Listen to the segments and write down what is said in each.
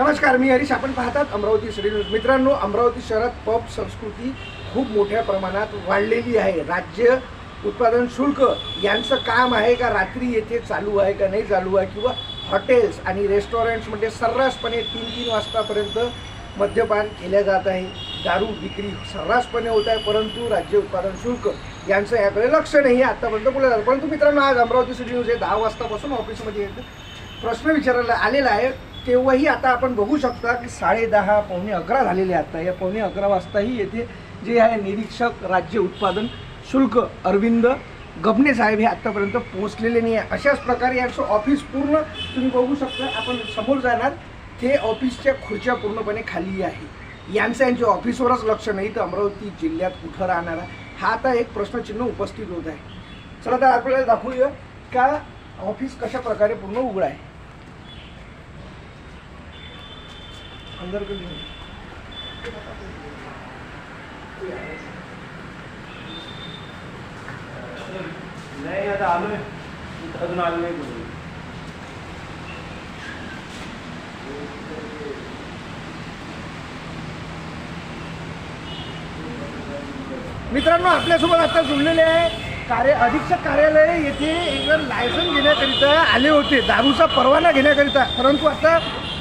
नमस्कार मी हरीश. आपण पाहतात अमरावती सिटी न्यूज मित्रांनो अमरावती शहरात पब संस्कृती खूप मोठ्या प्रमाणात वाढलेली आहे. राज्य उत्पादन शुल्क यांचं काम आहे का? रात्री येथे चालू आहे का? नाही चालू आहे? किंवा हॉटेल्स आणि रेस्टॉरंट्समध्ये सर्रासपणे तीन तीन वाजतापर्यंत मद्यपान केल्या जात आहे. दारू विक्री सर्रासपणे होत आहे परंतु राज्य उत्पादन शुल्क यांचं याकडे लक्ष नाही आहे आत्तापर्यंत बोललं जातं परंतु मित्रांनो आज अमरावती सिटी न्यूज हे दहा वाजतापासून ऑफिसमध्ये येतं. प्रश्न विचारायला आलेला आहे. तेव्हाही आता आपण बघू शकता की साडे दहा पावणे अकरा झालेले आता या पावणे अकरा वाजताही येथे जे आहे निरीक्षक राज्य उत्पादन शुल्क अरविंद गबने साहेब हे आत्तापर्यंत पोहोचलेले नाही आहे अशाच प्रकारे याचं ऑफिस पूर्ण तुम्ही बघू शकता. आपण समोर जाणार ते ऑफिसच्या खुर्च्या पूर्णपणे खाली आहे. यांचं यांच्या ऑफिसवरच लक्ष नाही तर अमरावती जिल्ह्यात कुठं राहणार हा आता एक प्रश्नचिन्ह उपस्थित होत आहे. चला तर आपल्याला दाखवूया का ऑफिस कशा प्रकारे पूर्ण उघडं आहे. अंदर को. नाही आता आलोय अजून आलो नाही कोणी मित्रांनो आपल्यासोबत आता जुळलेले आहे कार्य अधीक्षक कार्यालय येथे एक लायसन घेण्याकरिता आले होते. दारूचा परवाना घेण्याकरिता. परंतु आता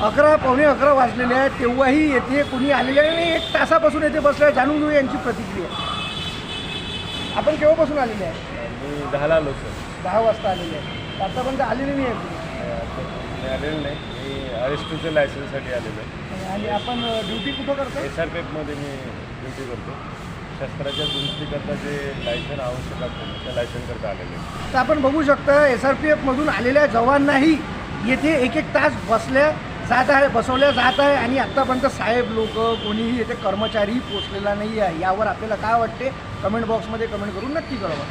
अकरा पावणे अकरा वाजलेले आहेत. तेव्हाही येथे कोणी आलेले नाही. एक तासापासून येथे बसले. जाणून घेऊ यांची प्रतिक्रिया. आपण केव्हापासून आलेले आहे? मी दहाला आलो सर दहा वाजता आलेले आहे. आतापर्यंत आलेले नाही आहे मी आलेलो नाही. मी अरेस्टूच्या लायसन्ससाठी आलेलो आहे. आणि आपण ड्युटी कुठं करतो एस आर पी एफमध्ये मी ड्युटी करतो. शस्त्राच्या दुरुस्तीकरता जे लायसन आवश्यक असतं त्या लायसनकरता करता आलेले तर आपण बघू शकता एस आर पी एफमधून आलेल्या जवानांनाही येथे एक एक तास बसल्या जात आहे बसवल्या जात आहे आणि आत्तापर्यंत साहेब लोक कोणीही येथे कर्मचारीही पोचलेला नाही आहे यावर आपल्याला काय वाटते? कमेंट बॉक्समध्ये कमेंट करून नक्की कळवा.